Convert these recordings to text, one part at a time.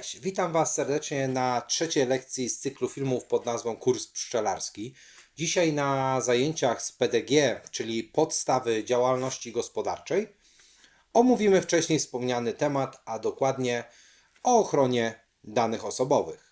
Cześć, witam Was serdecznie na trzeciej lekcji z cyklu filmów pod nazwą Kurs Pszczelarski. Dzisiaj na zajęciach z PDG, czyli podstawy działalności gospodarczej, omówimy wcześniej wspomniany temat, a dokładnie o ochronie danych osobowych.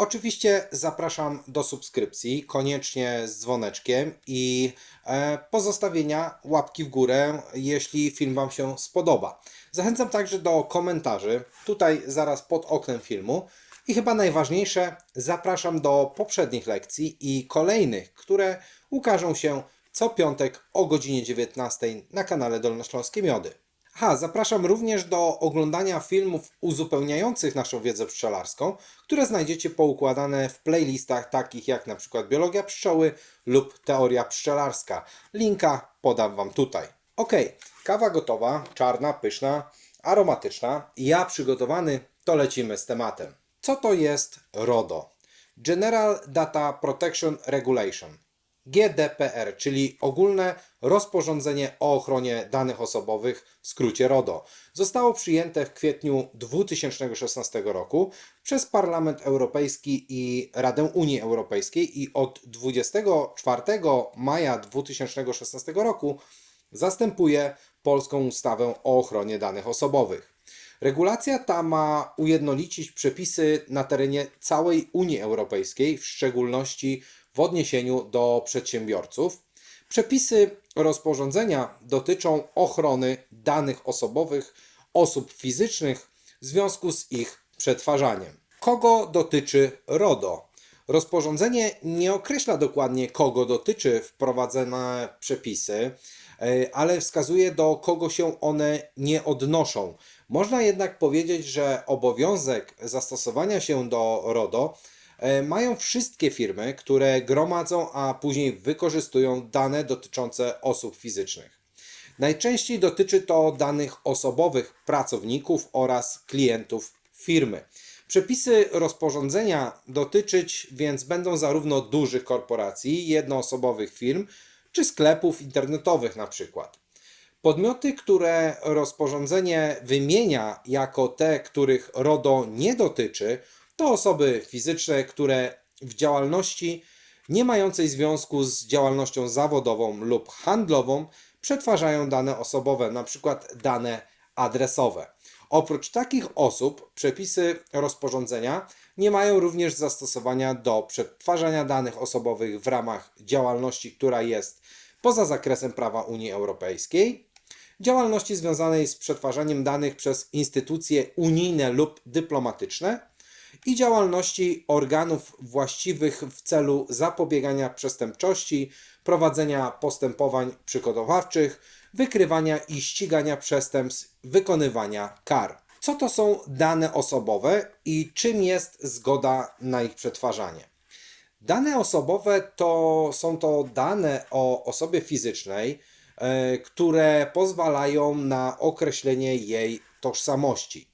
Oczywiście zapraszam do subskrypcji, koniecznie z dzwoneczkiem i e, pozostawienia łapki w górę, jeśli film Wam się spodoba. Zachęcam także do komentarzy, tutaj zaraz pod oknem filmu. I chyba najważniejsze, zapraszam do poprzednich lekcji i kolejnych, które ukażą się co piątek o godzinie 19 na kanale Dolnośląskie Miody. Aha, zapraszam również do oglądania filmów uzupełniających naszą wiedzę pszczelarską, które znajdziecie poukładane w playlistach takich jak przykład Biologia pszczoły lub Teoria pszczelarska. Linka podam Wam tutaj. Ok, kawa gotowa, czarna, pyszna, aromatyczna. Ja przygotowany, to lecimy z tematem. Co to jest RODO? General Data Protection Regulation. GDPR, czyli ogólne rozporządzenie o ochronie danych osobowych, w skrócie RODO, zostało przyjęte w kwietniu 2016 roku przez Parlament Europejski i Radę Unii Europejskiej i od 24 maja 2016 roku zastępuje polską ustawę o ochronie danych osobowych. Regulacja ta ma ujednolicić przepisy na terenie całej Unii Europejskiej, w szczególności w odniesieniu do przedsiębiorców. Przepisy rozporządzenia dotyczą ochrony danych osobowych osób fizycznych w związku z ich przetwarzaniem. Kogo dotyczy RODO? Rozporządzenie nie określa dokładnie, kogo dotyczy wprowadzone przepisy, e, ale wskazuje, do kogo się one nie odnoszą. Można jednak powiedzieć, że obowiązek zastosowania się do RODO mają wszystkie firmy, które gromadzą, a później wykorzystują dane dotyczące osób fizycznych. Najczęściej dotyczy to danych osobowych pracowników oraz klientów firmy. Przepisy rozporządzenia dotyczyć więc będą zarówno dużych korporacji, jednoosobowych firm czy sklepów internetowych na przykład. Podmioty, które rozporządzenie wymienia jako te, których RODO nie dotyczy, to osoby fizyczne, które w działalności nie mającej związku z działalnością zawodową lub handlową przetwarzają dane osobowe, np. dane adresowe. Oprócz takich osób przepisy rozporządzenia nie mają również zastosowania do przetwarzania danych osobowych w ramach działalności, która jest poza zakresem prawa Unii Europejskiej, działalności związanej z przetwarzaniem danych przez instytucje unijne lub dyplomatyczne i działalności organów właściwych w celu zapobiegania przestępczości, prowadzenia postępowań przygotowawczych, wykrywania i ścigania przestępstw, wykonywania kar. Co to są dane osobowe i czym jest zgoda na ich przetwarzanie? Dane osobowe to są to dane o osobie fizycznej, e, które pozwalają na określenie jej tożsamości.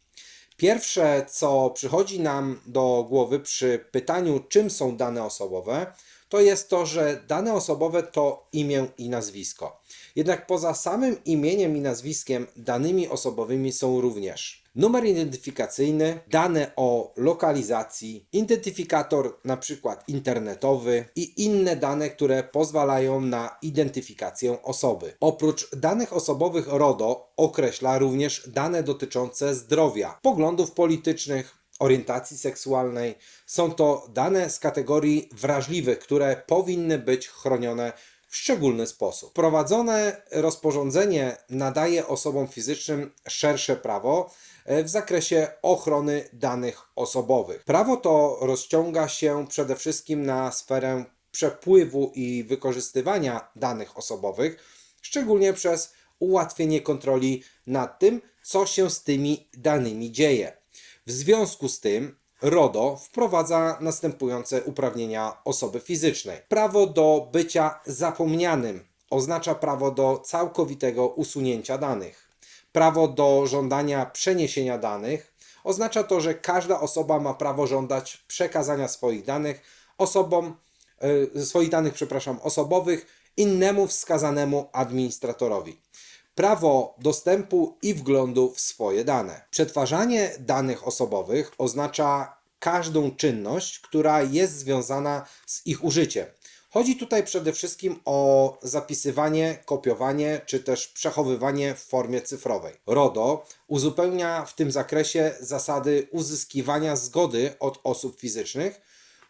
Pierwsze, co przychodzi nam do głowy przy pytaniu, czym są dane osobowe, to jest to, że dane osobowe to imię i nazwisko. Jednak poza samym imieniem i nazwiskiem, danymi osobowymi są również numer identyfikacyjny, dane o lokalizacji, identyfikator na przykład internetowy i inne dane, które pozwalają na identyfikację osoby. Oprócz danych osobowych RODO określa również dane dotyczące zdrowia, poglądów politycznych, orientacji seksualnej. Są to dane z kategorii wrażliwych, które powinny być chronione w szczególny sposób. Prowadzone rozporządzenie nadaje osobom fizycznym szersze prawo w zakresie ochrony danych osobowych. Prawo to rozciąga się przede wszystkim na sferę przepływu i wykorzystywania danych osobowych, szczególnie przez ułatwienie kontroli nad tym, co się z tymi danymi dzieje. W związku z tym RODO wprowadza następujące uprawnienia osoby fizycznej. Prawo do bycia zapomnianym oznacza prawo do całkowitego usunięcia danych. Prawo do żądania przeniesienia danych oznacza to, że każda osoba ma prawo żądać przekazania swoich danych osobom, yy, swoich danych, przepraszam, osobowych innemu wskazanemu administratorowi. prawo dostępu i wglądu w swoje dane. Przetwarzanie danych osobowych oznacza każdą czynność, która jest związana z ich użyciem. Chodzi tutaj przede wszystkim o zapisywanie, kopiowanie czy też przechowywanie w formie cyfrowej. RODO uzupełnia w tym zakresie zasady uzyskiwania zgody od osób fizycznych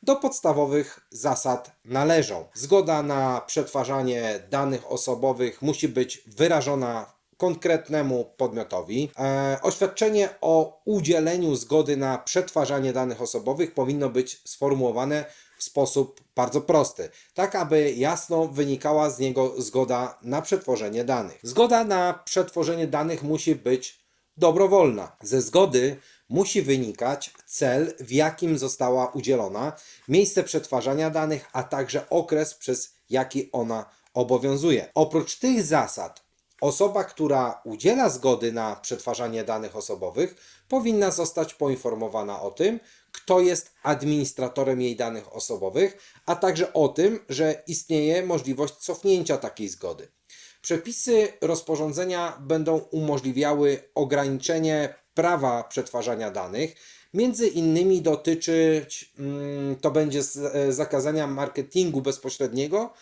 do podstawowych zasad należą. Zgoda na przetwarzanie danych osobowych musi być wyrażona konkretnemu podmiotowi. E, oświadczenie o udzieleniu zgody na przetwarzanie danych osobowych powinno być sformułowane w sposób bardzo prosty, tak aby jasno wynikała z niego zgoda na przetworzenie danych. Zgoda na przetworzenie danych musi być dobrowolna. Ze zgody musi wynikać cel, w jakim została udzielona, miejsce przetwarzania danych, a także okres, przez jaki ona obowiązuje. Oprócz tych zasad, osoba, która udziela zgody na przetwarzanie danych osobowych, powinna zostać poinformowana o tym, kto jest administratorem jej danych osobowych, a także o tym, że istnieje możliwość cofnięcia takiej zgody. Przepisy rozporządzenia będą umożliwiały ograniczenie prawa przetwarzania danych. Między innymi dotyczyć mm, to będzie e, zakazania marketingu bezpośredniego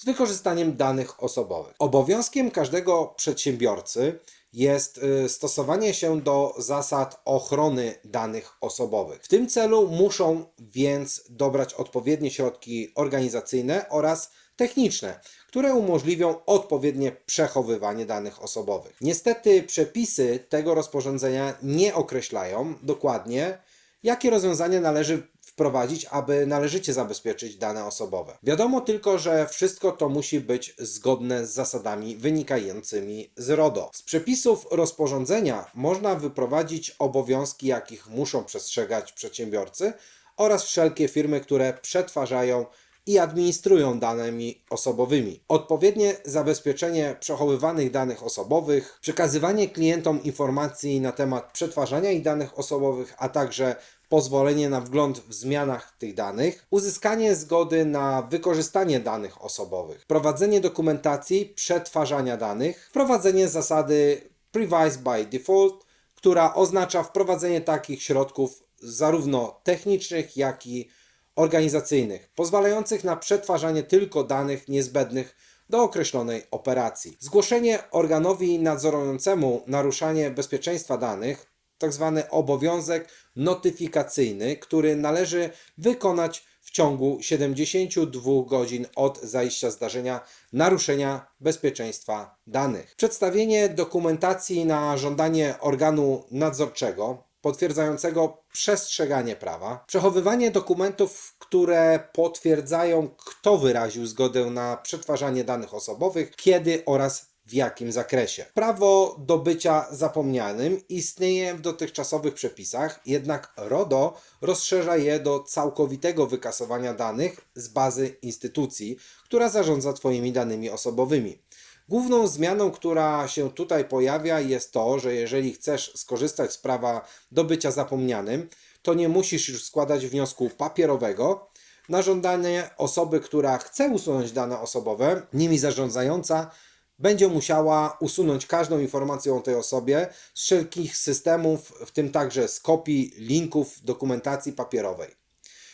z wykorzystaniem danych osobowych. Obowiązkiem każdego przedsiębiorcy jest y, stosowanie się do zasad ochrony danych osobowych. W tym celu muszą więc dobrać odpowiednie środki organizacyjne oraz techniczne, które umożliwią odpowiednie przechowywanie danych osobowych. Niestety przepisy tego rozporządzenia nie określają dokładnie, jakie rozwiązania należy wprowadzić, aby należycie zabezpieczyć dane osobowe. Wiadomo tylko, że wszystko to musi być zgodne z zasadami wynikającymi z RODO. Z przepisów rozporządzenia można wyprowadzić obowiązki, jakich muszą przestrzegać przedsiębiorcy oraz wszelkie firmy, które przetwarzają i administrują danymi osobowymi. Odpowiednie zabezpieczenie przechowywanych danych osobowych, przekazywanie klientom informacji na temat przetwarzania ich danych osobowych, a także pozwolenie na wgląd w zmianach tych danych, uzyskanie zgody na wykorzystanie danych osobowych, prowadzenie dokumentacji przetwarzania danych, wprowadzenie zasady Privacy by Default, która oznacza wprowadzenie takich środków zarówno technicznych, jak i organizacyjnych, pozwalających na przetwarzanie tylko danych niezbędnych do określonej operacji. Zgłoszenie organowi nadzorującemu naruszanie bezpieczeństwa danych, tzw. Tak obowiązek notyfikacyjny, który należy wykonać w ciągu 72 godzin od zajścia zdarzenia naruszenia bezpieczeństwa danych. Przedstawienie dokumentacji na żądanie organu nadzorczego potwierdzającego przestrzeganie prawa, przechowywanie dokumentów, które potwierdzają, kto wyraził zgodę na przetwarzanie danych osobowych, kiedy oraz w jakim zakresie. Prawo do bycia zapomnianym istnieje w dotychczasowych przepisach, jednak RODO rozszerza je do całkowitego wykasowania danych z bazy instytucji, która zarządza Twoimi danymi osobowymi. Główną zmianą, która się tutaj pojawia, jest to, że jeżeli chcesz skorzystać z prawa do bycia zapomnianym, to nie musisz już składać wniosku papierowego. Na żądanie osoby, która chce usunąć dane osobowe, nimi zarządzająca, będzie musiała usunąć każdą informację o tej osobie z wszelkich systemów, w tym także z kopii, linków, dokumentacji papierowej.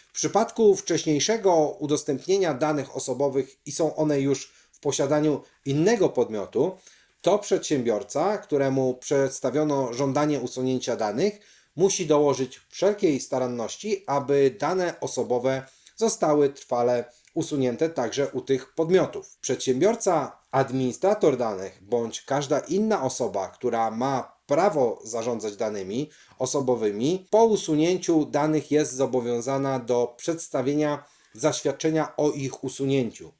W przypadku wcześniejszego udostępnienia danych osobowych i są one już w posiadaniu innego podmiotu, to przedsiębiorca, któremu przedstawiono żądanie usunięcia danych, musi dołożyć wszelkiej staranności, aby dane osobowe zostały trwale usunięte także u tych podmiotów. Przedsiębiorca, administrator danych bądź każda inna osoba, która ma prawo zarządzać danymi osobowymi, po usunięciu danych jest zobowiązana do przedstawienia zaświadczenia o ich usunięciu.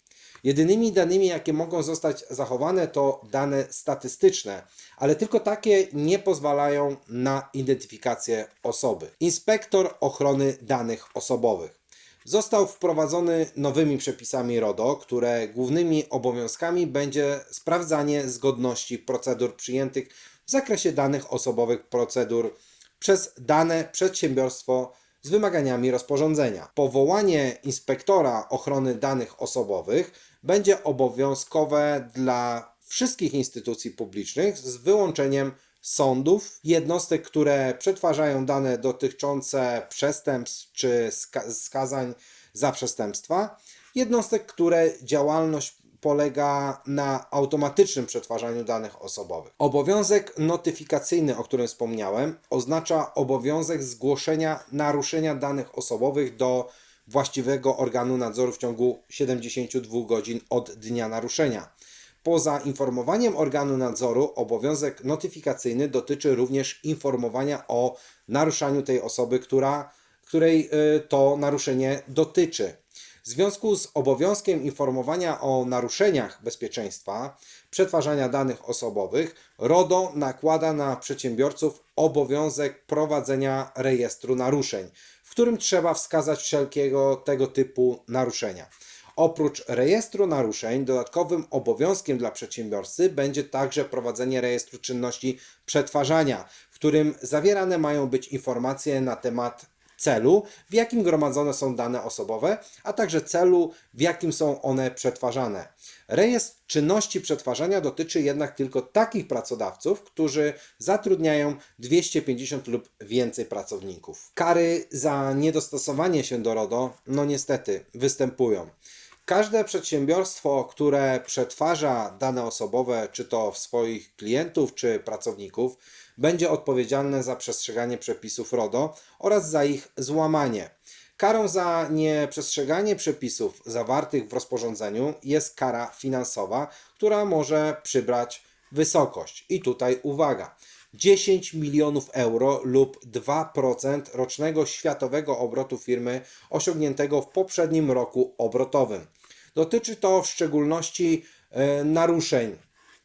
Jedynymi danymi, jakie mogą zostać zachowane, to dane statystyczne, ale tylko takie nie pozwalają na identyfikację osoby. Inspektor ochrony danych osobowych został wprowadzony nowymi przepisami RODO, które głównymi obowiązkami będzie sprawdzanie zgodności procedur przyjętych w zakresie danych osobowych procedur przez dane przedsiębiorstwo z wymaganiami rozporządzenia. Powołanie inspektora ochrony danych osobowych będzie obowiązkowe dla wszystkich instytucji publicznych z wyłączeniem sądów, jednostek, które przetwarzają dane dotyczące przestępstw czy ska- skazań za przestępstwa, jednostek, które działalność polega na automatycznym przetwarzaniu danych osobowych. Obowiązek notyfikacyjny, o którym wspomniałem, oznacza obowiązek zgłoszenia naruszenia danych osobowych do właściwego organu nadzoru w ciągu 72 godzin od dnia naruszenia. Poza informowaniem organu nadzoru, obowiązek notyfikacyjny dotyczy również informowania o naruszaniu tej osoby, która, której y, to naruszenie dotyczy. W związku z obowiązkiem informowania o naruszeniach bezpieczeństwa, przetwarzania danych osobowych, RODO nakłada na przedsiębiorców obowiązek prowadzenia rejestru naruszeń, w którym trzeba wskazać wszelkiego tego typu naruszenia. Oprócz rejestru naruszeń, dodatkowym obowiązkiem dla przedsiębiorcy będzie także prowadzenie rejestru czynności przetwarzania, w którym zawierane mają być informacje na temat celu, w jakim gromadzone są dane osobowe, a także celu, w jakim są one przetwarzane. Rejestr czynności przetwarzania dotyczy jednak tylko takich pracodawców, którzy zatrudniają 250 lub więcej pracowników. Kary za niedostosowanie się do RODO, no niestety, występują. Każde przedsiębiorstwo, które przetwarza dane osobowe, czy to w swoich klientów, czy pracowników, będzie odpowiedzialne za przestrzeganie przepisów RODO oraz za ich złamanie. Karą za nieprzestrzeganie przepisów zawartych w rozporządzeniu jest kara finansowa, która może przybrać wysokość. I tutaj uwaga. 10 milionów euro lub 2% rocznego światowego obrotu firmy osiągniętego w poprzednim roku obrotowym. Dotyczy to w szczególności e, naruszeń.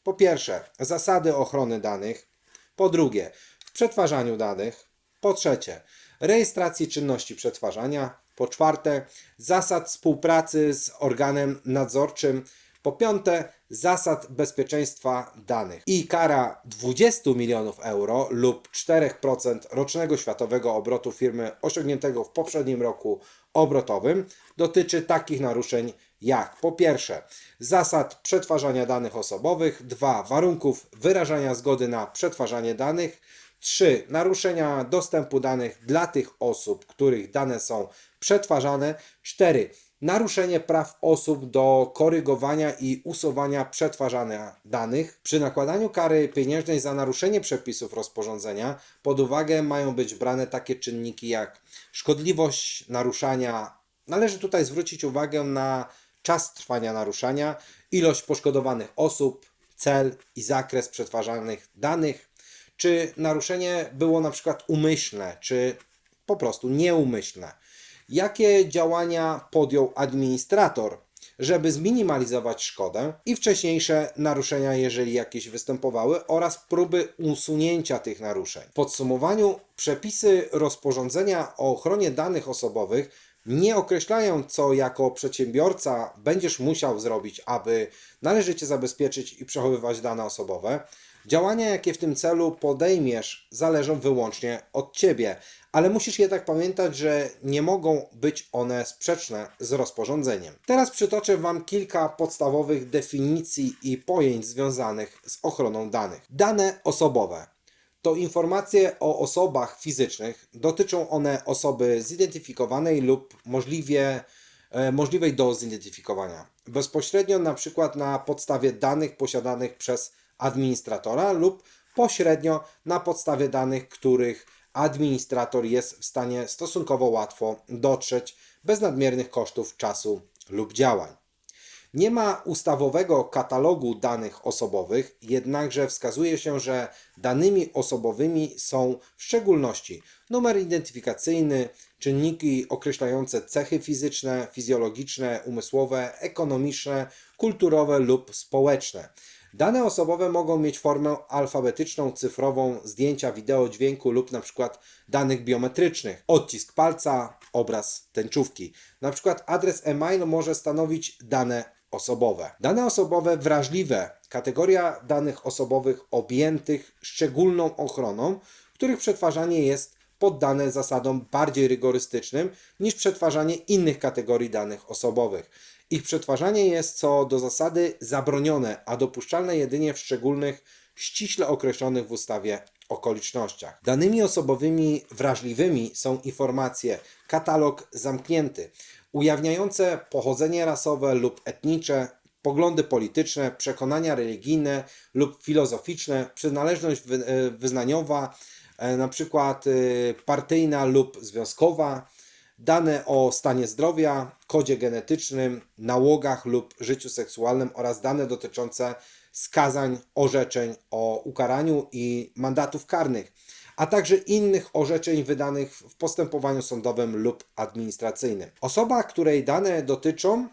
Po pierwsze, zasady ochrony danych. Po drugie, w przetwarzaniu danych. Po trzecie, rejestracji czynności przetwarzania. Po czwarte, zasad współpracy z organem nadzorczym. Po piąte, zasad bezpieczeństwa danych. I kara 20 milionów euro lub 4% rocznego światowego obrotu firmy osiągniętego w poprzednim roku obrotowym dotyczy takich naruszeń jak po pierwsze zasad przetwarzania danych osobowych, dwa warunków wyrażania zgody na przetwarzanie danych, 3. Naruszenia dostępu danych dla tych osób, których dane są przetwarzane. 4. Naruszenie praw osób do korygowania i usuwania przetwarzania danych. Przy nakładaniu kary pieniężnej za naruszenie przepisów rozporządzenia pod uwagę mają być brane takie czynniki jak szkodliwość naruszania. Należy tutaj zwrócić uwagę na czas trwania naruszania, ilość poszkodowanych osób, cel i zakres przetwarzanych danych, czy naruszenie było na przykład umyślne, czy po prostu nieumyślne. Jakie działania podjął administrator, żeby zminimalizować szkodę i wcześniejsze naruszenia, jeżeli jakieś występowały, oraz próby usunięcia tych naruszeń. W podsumowaniu, przepisy rozporządzenia o ochronie danych osobowych nie określają, co jako przedsiębiorca będziesz musiał zrobić, aby należycie zabezpieczyć i przechowywać dane osobowe. Działania, jakie w tym celu podejmiesz, zależą wyłącznie od Ciebie, ale musisz jednak pamiętać, że nie mogą być one sprzeczne z rozporządzeniem. Teraz przytoczę Wam kilka podstawowych definicji i pojęć związanych z ochroną danych. Dane osobowe to informacje o osobach fizycznych. Dotyczą one osoby zidentyfikowanej lub możliwie, e, możliwej do zidentyfikowania. Bezpośrednio na przykład na podstawie danych posiadanych przez administratora lub pośrednio na podstawie danych, których administrator jest w stanie stosunkowo łatwo dotrzeć bez nadmiernych kosztów czasu lub działań. Nie ma ustawowego katalogu danych osobowych, jednakże wskazuje się, że danymi osobowymi są w szczególności numer identyfikacyjny, czynniki określające cechy fizyczne, fizjologiczne, umysłowe, ekonomiczne, kulturowe lub społeczne. Dane osobowe mogą mieć formę alfabetyczną, cyfrową, zdjęcia, wideo, dźwięku lub na przykład danych biometrycznych. Odcisk palca, obraz tęczówki. Na przykład adres e-mail może stanowić dane osobowe. Dane osobowe wrażliwe, kategoria danych osobowych objętych szczególną ochroną, których przetwarzanie jest poddane zasadom bardziej rygorystycznym niż przetwarzanie innych kategorii danych osobowych. Ich przetwarzanie jest co do zasady zabronione, a dopuszczalne jedynie w szczególnych, ściśle określonych w ustawie okolicznościach. Danymi osobowymi wrażliwymi są informacje, katalog zamknięty, ujawniające pochodzenie rasowe lub etnicze, poglądy polityczne, przekonania religijne lub filozoficzne, przynależność e, wyznaniowa, e, na przykład e, partyjna lub związkowa, dane o stanie zdrowia, kodzie genetycznym, nałogach lub życiu seksualnym oraz dane dotyczące skazań, orzeczeń o ukaraniu i mandatów karnych, a także innych orzeczeń wydanych w postępowaniu sądowym lub administracyjnym. Osoba, której dane dotyczą,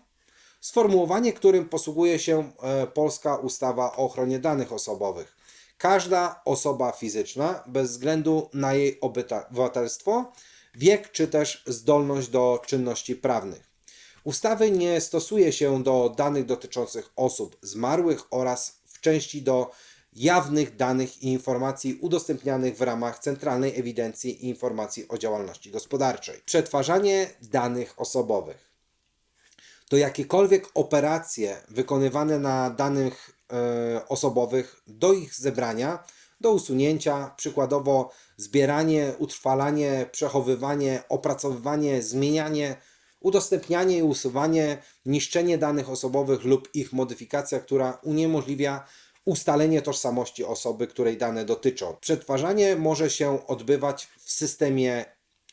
sformułowanie, którym posługuje się e, polska ustawa o ochronie danych osobowych. Każda osoba fizyczna, bez względu na jej obywatelstwo, wiek czy też zdolność do czynności prawnych. Ustawy nie stosuje się do danych dotyczących osób zmarłych oraz w części do jawnych danych i informacji udostępnianych w ramach Centralnej Ewidencji i Informacji o Działalności Gospodarczej. Przetwarzanie danych osobowych to jakiekolwiek operacje wykonywane na danych e, osobowych do ich zebrania, do usunięcia, przykładowo zbieranie, utrwalanie, przechowywanie, opracowywanie, zmienianie, udostępnianie i usuwanie, niszczenie danych osobowych lub ich modyfikacja, która uniemożliwia ustalenie tożsamości osoby, której dane dotyczą. Przetwarzanie może się odbywać w systemie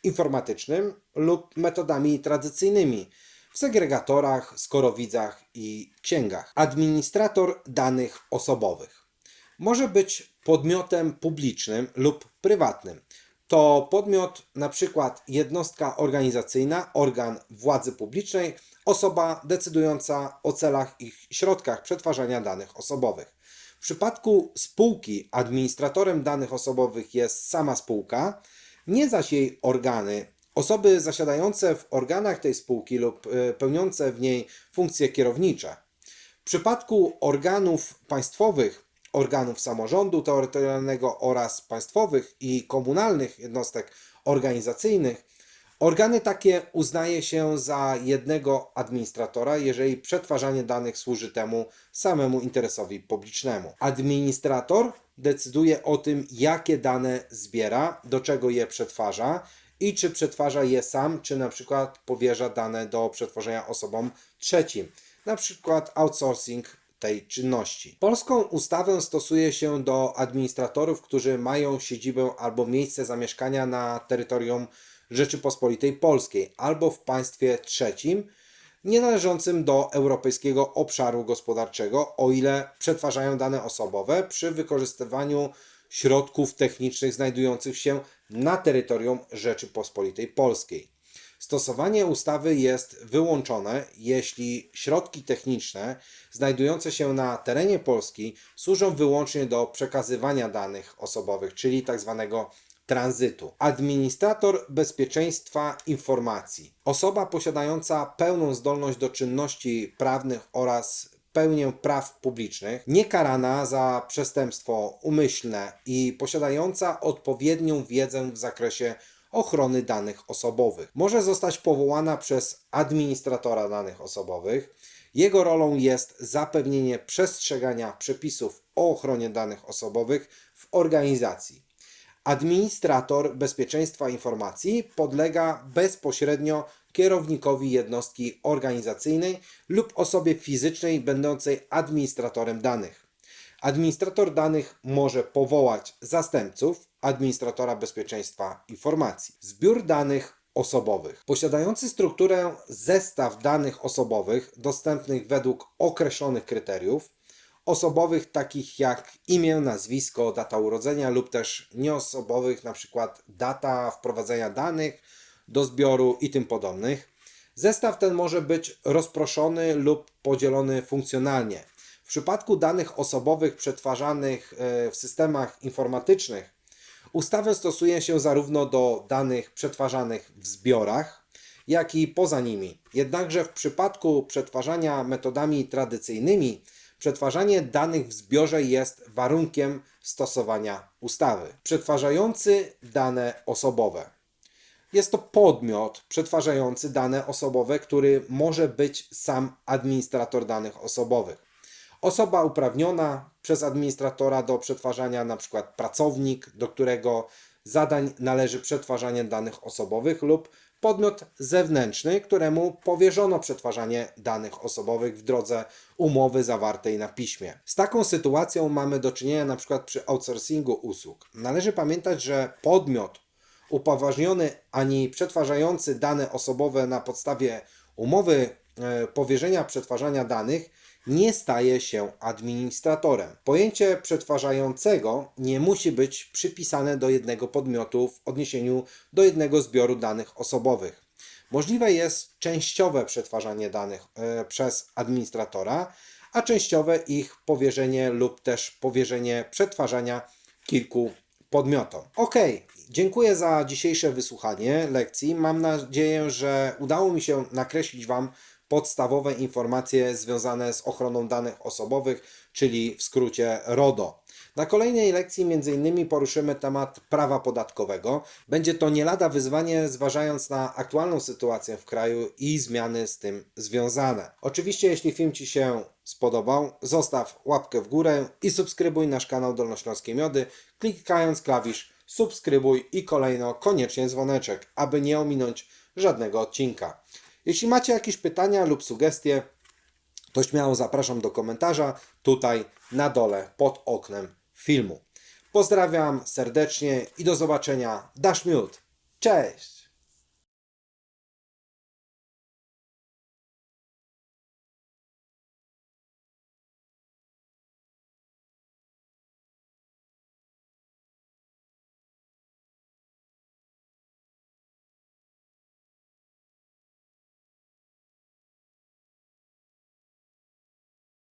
informatycznym lub metodami tradycyjnymi w segregatorach, skorowidzach i księgach. Administrator danych osobowych może być podmiotem publicznym lub prywatnym. To podmiot, na przykład jednostka organizacyjna, organ władzy publicznej, osoba decydująca o celach i środkach przetwarzania danych osobowych. W przypadku spółki administratorem danych osobowych jest sama spółka, nie zaś jej organy. Osoby zasiadające w organach tej spółki lub e, pełniące w niej funkcje kierownicze. W przypadku organów państwowych, organów samorządu terytorialnego oraz państwowych i komunalnych jednostek organizacyjnych, organy takie uznaje się za jednego administratora, jeżeli przetwarzanie danych służy temu samemu interesowi publicznemu. Administrator decyduje o tym, jakie dane zbiera, do czego je przetwarza i czy przetwarza je sam, czy na przykład powierza dane do przetworzenia osobom trzecim, na przykład outsourcing tej czynności. Polską ustawę stosuje się do administratorów, którzy mają siedzibę albo miejsce zamieszkania na terytorium Rzeczypospolitej Polskiej albo w państwie trzecim, nie należącym do Europejskiego Obszaru Gospodarczego, o ile przetwarzają dane osobowe przy wykorzystywaniu środków technicznych znajdujących się na terytorium Rzeczypospolitej Polskiej. Stosowanie ustawy jest wyłączone, jeśli środki techniczne znajdujące się na terenie Polski służą wyłącznie do przekazywania danych osobowych, czyli tzw. tranzytu. Administrator bezpieczeństwa informacji. Osoba posiadająca pełną zdolność do czynności prawnych oraz pełnię praw publicznych, niekarana za przestępstwo umyślne i posiadająca odpowiednią wiedzę w zakresie ochrony danych osobowych. Może zostać powołana przez administratora danych osobowych. Jego rolą jest zapewnienie przestrzegania przepisów o ochronie danych osobowych w organizacji. Administrator bezpieczeństwa informacji podlega bezpośrednio kierownikowi jednostki organizacyjnej lub osobie fizycznej będącej administratorem danych. Administrator danych może powołać zastępców administratora bezpieczeństwa informacji. Zbiór danych osobowych. Posiadający strukturę zestaw danych osobowych dostępnych według określonych kryteriów, osobowych takich jak imię, nazwisko, data urodzenia lub też nieosobowych, na przykład data wprowadzenia danych do zbioru i tym podobnych. Zestaw ten może być rozproszony lub podzielony funkcjonalnie. W przypadku danych osobowych przetwarzanych e, w systemach informatycznych ustawę stosuje się zarówno do danych przetwarzanych w zbiorach, jak i poza nimi. Jednakże w przypadku przetwarzania metodami tradycyjnymi, przetwarzanie danych w zbiorze jest warunkiem stosowania ustawy. Przetwarzający dane osobowe. Jest to podmiot przetwarzający dane osobowe, który może być sam administrator danych osobowych. Osoba uprawniona przez administratora do przetwarzania, na przykład pracownik, do którego zadań należy przetwarzanie danych osobowych lub podmiot zewnętrzny, któremu powierzono przetwarzanie danych osobowych w drodze umowy zawartej na piśmie. Z taką sytuacją mamy do czynienia przykład przy outsourcingu usług. Należy pamiętać, że podmiot upoważniony ani przetwarzający dane osobowe na podstawie umowy e, powierzenia przetwarzania danych nie staje się administratorem. Pojęcie przetwarzającego nie musi być przypisane do jednego podmiotu w odniesieniu do jednego zbioru danych osobowych. Możliwe jest częściowe przetwarzanie danych e, przez administratora, a częściowe ich powierzenie lub też powierzenie przetwarzania kilku podmiotom. Ok, dziękuję za dzisiejsze wysłuchanie lekcji. Mam nadzieję, że udało mi się nakreślić Wam podstawowe informacje związane z ochroną danych osobowych, czyli w skrócie RODO. Na kolejnej lekcji m.in. poruszymy temat prawa podatkowego. Będzie to nie lada wyzwanie, zważając na aktualną sytuację w kraju i zmiany z tym związane. Oczywiście, jeśli film Ci się spodobał, zostaw łapkę w górę i subskrybuj nasz kanał Dolnośląskie Miody, klikając klawisz subskrybuj i kolejno koniecznie dzwoneczek, aby nie ominąć żadnego odcinka. Jeśli macie jakieś pytania lub sugestie, to śmiało zapraszam do komentarza tutaj na dole pod oknem filmu. Pozdrawiam serdecznie i do zobaczenia. Dasz miód. Cześć!